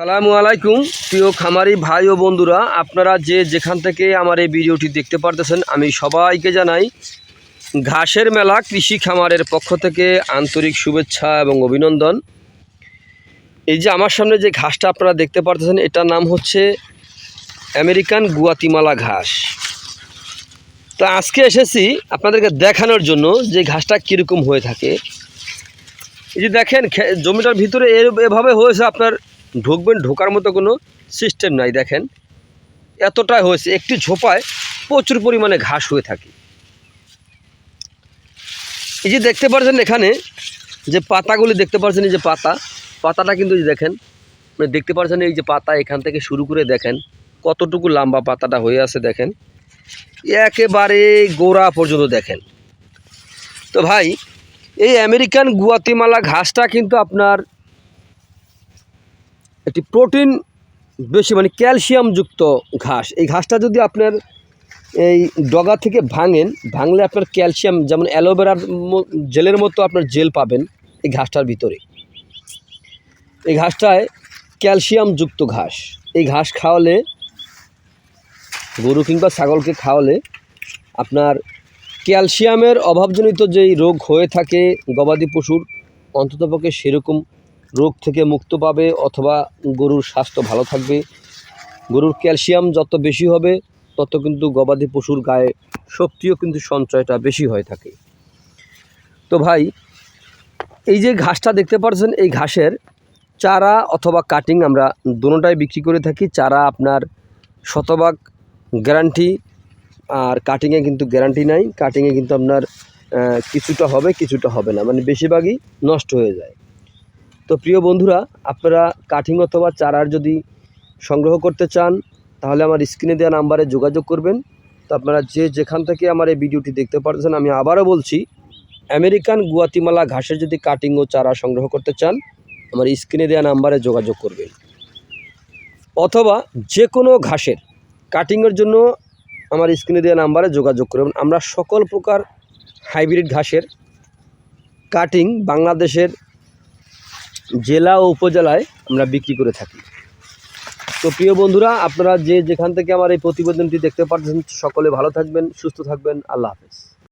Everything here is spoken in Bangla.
সালামু আলাইকুম, প্রিয় খামারি ভাই ও বন্ধুরা, আপনারা যে যেখান থেকে আমার এই ভিডিওটি দেখতে পারতেছেন, আমি সবাইকে জানাই, ঘাসের মেলা কৃষি খামারের পক্ষ থেকে আন্তরিক শুভেচ্ছা এবং অভিনন্দন। এই যে আমার সামনে যে ঘাসটা আপনারা দেখতে পারতেছেন, এটার নাম হচ্ছে আমেরিকান গুয়াতিমালা ঘাস। তো আজকে এসেছি আপনাদেরকে দেখানোর জন্য যে ঘাসটা কীরকম হয়ে থাকে। এই যে দেখেন জমিটার ভিতরে এভাবে হয়েছে আপনার ঢুকবেন, ঢোকার মতো কোনো সিস্টেম নাই, দেখেন। এতটাই হয়েছে, একটি ঝোপায় প্রচুর পরিমাণে ঘাস হয়ে থাকে। এই যে দেখতে পাচ্ছেন এখানে, যে পাতাগুলি দেখতে পাচ্ছেন এই যে পাতা, পাতাটা কিন্তু দেখেন মানে দেখতে পাচ্ছেন এই যে পাতা, এখান থেকে শুরু করে দেখেন, কতটুকু লম্বা পাতাটা হয়ে আছে দেখেন। একেবারে গোড়া পর্যন্ত দেখেন। তো ভাই, এই আমেরিকান গুয়াতিমালা ঘাসটা কিন্তু আপনার একটি প্রোটিন, বেশি মানে ক্যালসিয়ামযুক্ত ঘাস। এই ঘাসটা যদি আপনার এই ডগা থেকে ভাঙেন, ভাঙলে আপনার ক্যালসিয়াম যেমন অ্যালোভেরার জেলের মতো আপনার জেল পাবেন এই ঘাসটার ভিতরে। এই ঘাসটায় ক্যালসিয়ামযুক্ত ঘাস। এই ঘাস খাওয়ালে, গরু কিংবা ছাগলকে খাওয়ালে আপনার ক্যালসিয়ামের অভাবজনিত যেই রোগ হয়ে থাকে গবাদি পশুর, অন্ততপক্ষে সেরকম রোগ থেকে মুক্ত পাবে অথবা গরুর স্বাস্থ্য ভালো থাকবে। গরুর ক্যালসিয়াম যত বেশি হবে, তত কিন্তু গবাদি পশুর গায়ে শক্তিও কিন্তু সঞ্চয়টা বেশি হয়ে থাকে। তো ভাই, এই যে ঘাসটা দেখতে পাচ্ছেন, এই ঘাসের চারা অথবা কাটিং আমরা দুটোটাই বিক্রি করে থাকি। চারা আপনার শতভাগ গ্যারান্টি আর কাটিংয়ে কিন্তু গ্যারান্টি নাই। কাটিংয়ে কিন্তু আপনার কিছুটা হবে কিছুটা হবে না। মানে বেশিরভাগই নষ্ট হয়ে যায়। তো প্রিয় বন্ধুরা, আপনারা কাটিং অথবা চারার যদি সংগ্রহ করতে চান, তাহলে আমার স্ক্রিনে দেওয়া নাম্বারে যোগাযোগ করবেন। তো আপনারা যে যেখান থেকে আমার এই ভিডিওটি দেখতে পারছেন, আমি আবারও বলছি আমেরিকান গুয়াতিমালা ঘাসের যদি কাটিং ও চারা সংগ্রহ করতে চান, আমার স্ক্রিনে দেওয়া নাম্বারে যোগাযোগ করবেন। অথবা যে কোনো ঘাসের কাটিংয়ের জন্য আমার স্ক্রিনে দেওয়া নাম্বারে যোগাযোগ করবেন। আমরা সকল প্রকার হাইব্রিড ঘাসের কাটিং বাংলাদেশের জেলা ও উপজেলায় আমরা বিক্রি করে থাকি। তো প্রিয় বন্ধুরা, আপনারা যে যেখান থেকে আমার এই প্রতিবেদনটি দেখতে পাচ্ছেন সকলে ভালো থাকবেন, সুস্থ থাকবেন, আল্লাহ হাফেজ।